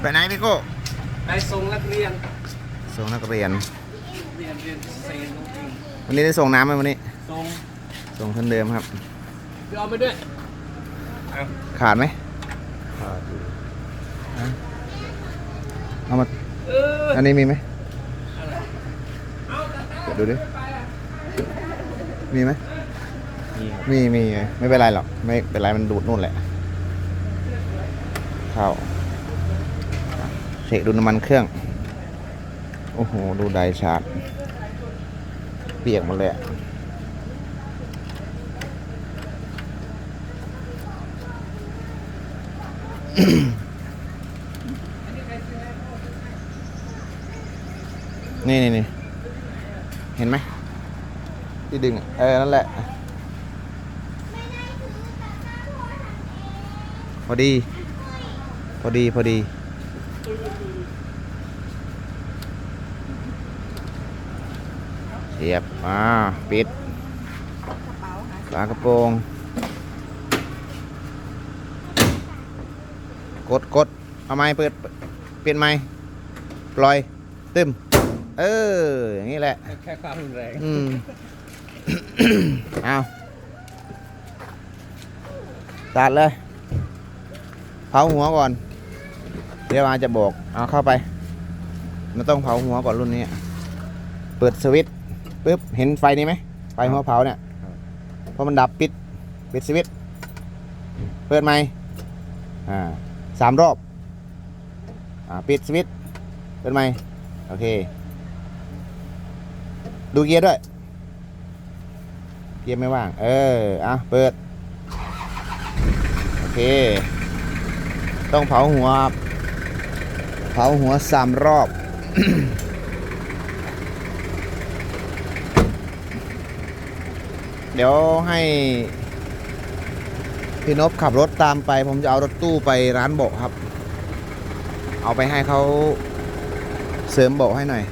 ไปไหนพี่โก้ไปส่งนักเรียนส่งนักเรียน เรียนเรียนเซนจริงวันนี้ได้ส่งน้ำไหมวันนี้ ส่งส่งเท่าเดิมครับไปเอาไปด้วยขาดไหมเอามาเอออันนี้มีไหมเดี๋ยวดูดิมีไหมมีมีไม่เป็นไรหรอกไม่เป็นไรมันดูดนู่นแหละเข้า เช็คดูน้ำมันเครื่อง โอ้โห ดูไดชาร์จเปียกหมดเลยนี่นี่นี่เห็นไหมที่ดึง เออ นั่นแหละ พอดี พอดี พอดี เสียบอ่าปิดฝากระโปรงกดกดเอาไม้เปิดเปลี่ยนไม้ปล่อยตึมเอออย่างนี้แหละแค่ความรุนแรงอืมเอาตัดเลยเผาหัวก่อน เดี๋ยวอาจะบอกเอาเข้าไป มันต้องเผาหัวก่อนรุ่นนี้ เปิดสวิตช์ปึ๊บเห็นไฟนี้ไหมไฟหัวเผาเนี่ยพอมันดับปิดปิดสวิตช์เปิดไหมค์อ่าสามรอบอ่าปิดสวิตช์เปิดไหมค์โอเค ดูเกียร์ด้วย เกียร์ไม่ว่าง เอออะเปิด โอเค ต้องเผาหัว เผาหัวสามรอบ เดี๋ยวให้พี่นพขับรถตามไป ผมจะเอารถตู้ไปร้านเบาะครับ เอาไปให้เขาเสริมเบาะให้หน่อย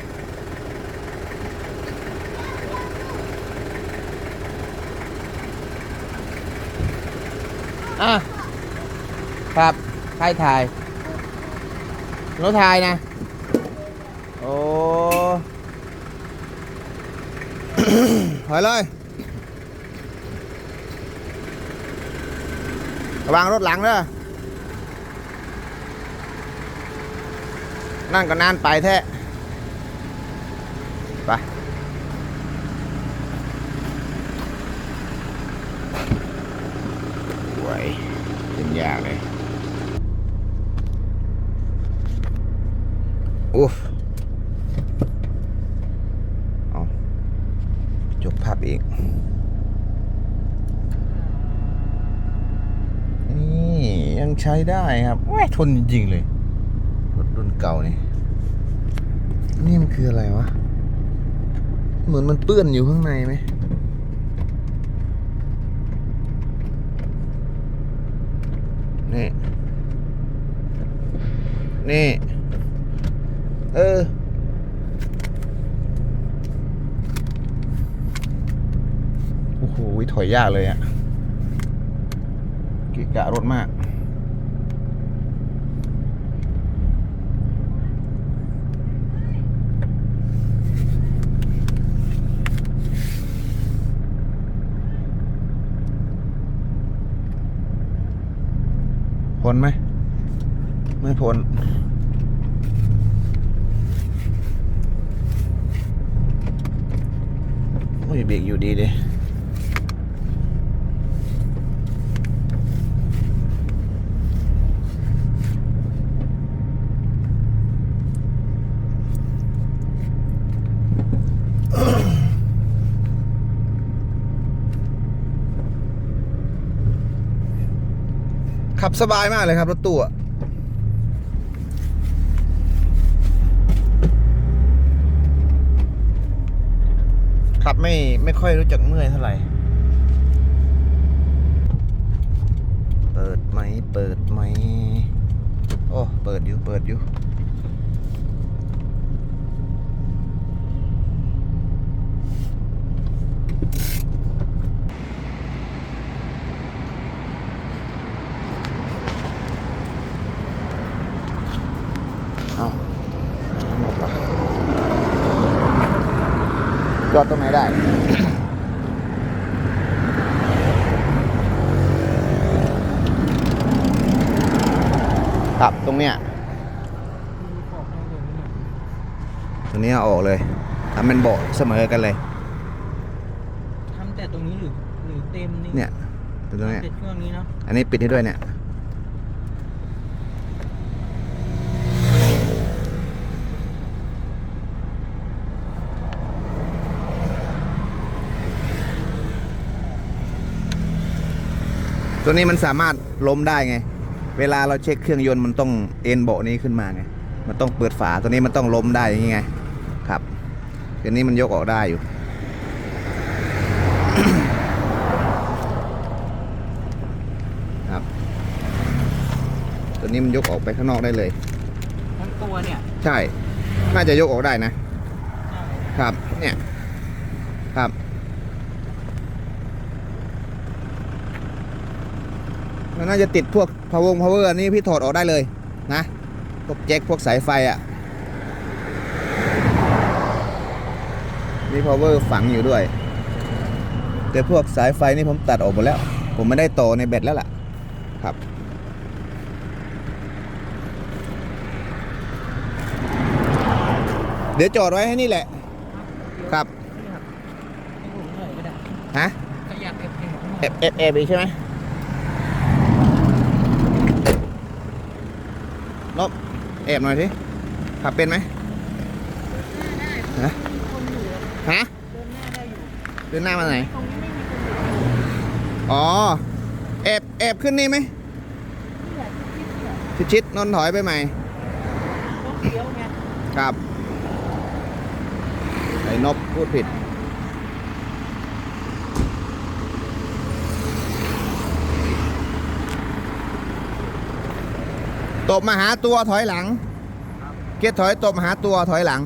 อะครับใครถ่าย รถถ่ายนะโอ้ถอยเลยระวังรถหลังเด้อนั่งก็นานไปแท้ไปไหวเป็นยากเลย อุ๊ฟเอาจบภาพอีกนี่ยังใช้ได้ครับแหวทนจริงๆเลย รถรุ่นเก่านี่ นี่มันคืออะไรวะ เหมือนมันเปื้อนอยู่ข้างในไหมนี่ นี่ เออ โอ้โห ถอยยากเลยอะ่ะกิกะรถมาก พ้นไหม ไม่พ้น โอ้ยเบรกอยู่ดีเลยขับสบายมากเลยครับรถตู้อะ ขับไม่ไม่ค่อยรู้จักเมื่อยเท่าไหร่ เปิดไหม เปิดไหม โอ้ เปิดอยู่ เปิดอยู่ จอดตรงไหนได้ ครับตรงเนี้ยตรงนี้เอาออกเลยทำเป็นเบาะเสมอกันเลย ทำแต่ตรงนี้หรือหรือเต็มนี่เนี่ยตรงเนี้ยเสร็จช่วงนี้เนาะอันนี้ปิดให้ด้วยเนี่ย ตัวนี้มันสามารถล้มได้ไง เวลาเราเช็คเครื่องยนต์มันต้องเอ็นเบาะนี้ขึ้นมาไง มันต้องเปิดฝาตัวนี้มันต้องล้มได้อย่างงี้ไง ครับตัวนี้มันยกออกได้อยู่ ครับ ตัวนี้มันยกออกไปข้างนอกได้เลย ทั้งตัวเนี่ย ใช่ น่าจะยกออกได้นะใช่ครับ เนี่ย ครับ มันน่าจะติดพวก power power อันนี้พี่ถอดออกได้เลยนะพวกแจ็คพวกสายไฟอะ่ะมี power ฝังอยู่ด้วย แต่พวกสายไฟนี่ผมตัดออกหมดแล้ว ผมไม่ได้ต่อในแบตแล้วล่ะครับเดี๋ยวจอดไว้ให้นี่แหละ ครับให้ผมหน่อยก็ได้ฮะขยับเอฟเอฟเอฟเอฟเอฟอีกใช่ไหม ลบเอฟหน่อยสิขับเป็นไหมฮะฮะเดินหน้ามาไหน อ๋อเอฟเอฟขึ้นนี่ไหมชิดชิดๆนนท์ถอยไปใหม่ต้องเคี้ยวไงครับไอ้นบพูดผิด ตบมาหาตัวถอยหลัง เกียร์ถอยตบมาหาตัวถอยหลัง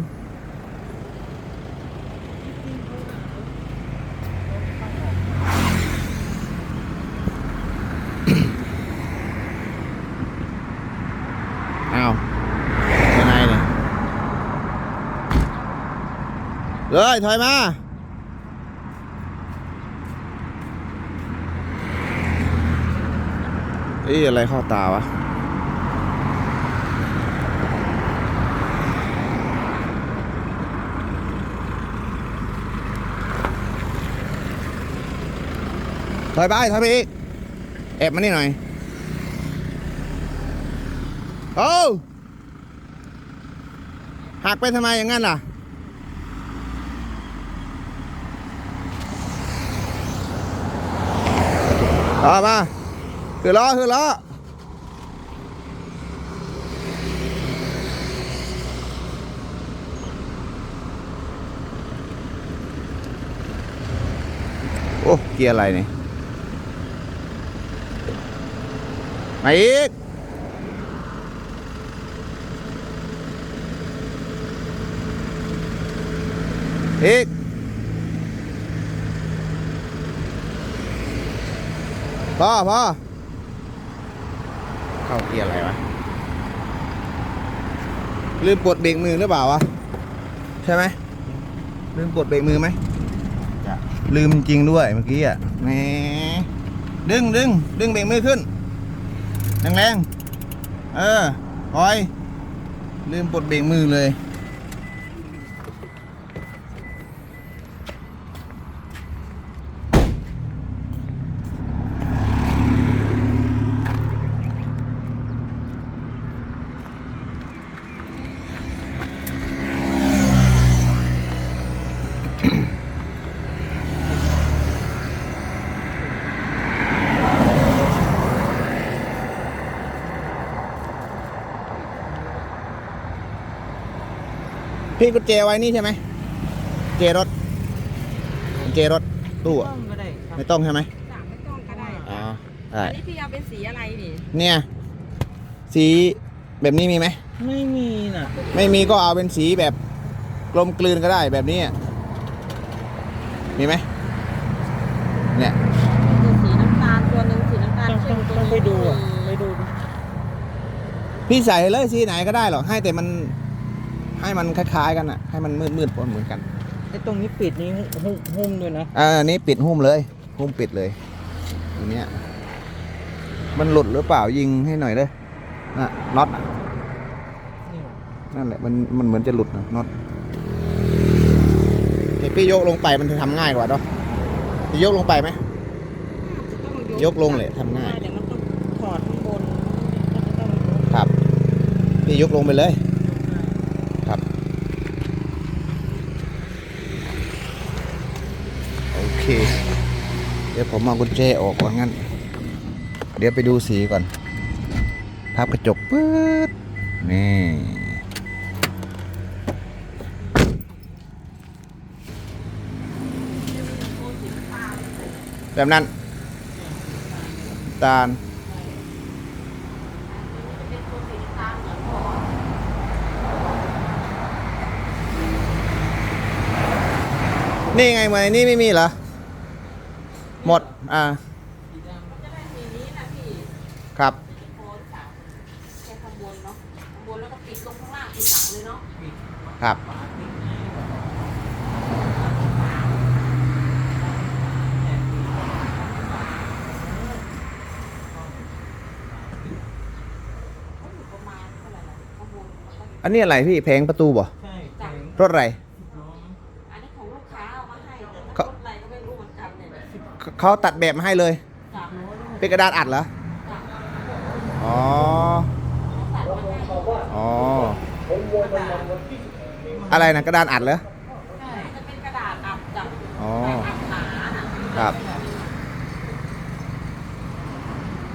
อ้าวยังไงเนี่ยเลยถอยมาเอ้ยอะไรเข้าตาวะ ถอยไปถอยไปอีกแอบมานี่หน่อยโอ้หักไปทำไมอย่างนั้นล่ะต่อมาคือล้อคือล้อโอ้ เกียร์อะไรเนี่ย มาอีก อีก พอพอเข้าเกียร์อะไรวะ ลืมปลดเบรกมือหรือเปล่าวะ ใช่ไหม ลืมปลดเบรกมือไหม ลืมจริงด้วยเมื่อกี้อะแหมดึงดึงดึงเบรกมือขึ้น แรงๆ เออคอย ลืมปลดเบรกมือเลย พี่กุญแจไว้นี่ใช่ไหมกุญแจรถกุญแจรถตู้อะต้องก็ได้ครับไม่ต้องใช่ไหมสามไม่ต้องก็ได้อ๋อได้อันนี้พี่เอาเป็นสีอะไรนี่เนี่ย สีแบบนี้มีไหม ไม่มีน่ะไม่มีก็เอาเป็นสีแบบกลมกลืนก็ได้แบบนี้อะมีไหมเนี่ยคือสีน้ำตาลตัวหนึ่งสีน้ำตาลต้องเข้ต้องมตัวต้องหไปนึ่งดูอะไปดูดูพี่ใส่เลยสีไหนก็ได้หรอกให้แต่มัน ให้มันคล้ายๆกันอะให้มันมืดๆปนเหมือนกันไอ้ตรงนี้ปิดนี่หุ้มหุ้มด้วยนะอ่าอันนี้ปิดหุ้มเลยหุ้มปิดเลยตัวเนี้ยมันหลุดหรือเปล่ายิงให้หน่อยเลยอะน็อตอะนี่นั่นแหละมันมันเหมือนจะหลุดนะน็อตเดี๋ยวพี่ยกลงไปมันจะทำง่ายกว่าเนาะพี่ยกลงไปไหมต้องยกลงเลยทำง่ายเดี๋ยวมันต้องถอดข้างบนแล้วก็ต้องยกครับพี่ยกลงไปเลย ครับ โอ เคเดี๋ยวผมเอากุญแจออกก่อนงั้น เดี๋ยวไปดูสีก่อนพับกระจกปื๊ดนี่แบบนั้นตาลนี่ไงเหมือนนี่ไม่มีเหรอ หมด อ่าครับแค่ข้างบนเนาะข้างบนแล้วก็ปิดลงข้างล่างปิดหลังเลยเนาะครับประมาณเท่าไหร่ล่ะข้างบนแล้วก็อันนี้อะไรพี่แผงประตูบ่ใช่จ้ะรถอะไร เขาเขาตัดแบบมาให้เลยจ้ะเป็นกระดาษอัดเหรอจ้ะอ๋อ ตัดมาให้อ๋อ อะไรนะกระดานอัดเหรอมันจะเป็นกระดาษอัดจับอ๋อ อัดหนาน่ะครับ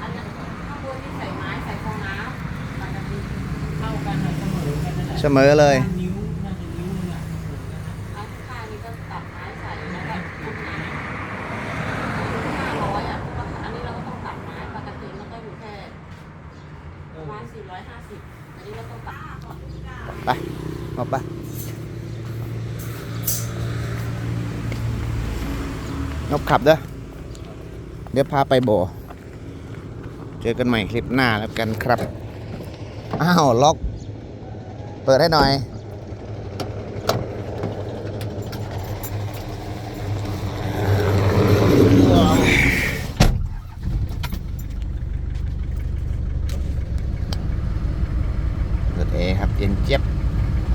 อันนั้นข้างบนนี่ใส่ไม้ใส่ฟองน้ำปกติเท่ากันนะเสมอกันนั่นแหละ เสมอเลย นิ้วน่าจะนิ้วนึงอะ อันข้างนี้ก็ตัดไม้ใส่แล้วก็ทุบหนาห้าร้อยอะเพราะว่าอันนี้เราก็ต้องตัดไม้ปกติมันก็อยู่แค่ประมาณสี่ร้อยห้าสิบอันนี้เราต้องตัด ไปเอาไปนก ขับเด้อเดี๋ยวพาไปบ่อเจอกันใหม่คลิปหน้าแล้วกันครับ อ้าว ล็อก เปิดให้หน่อย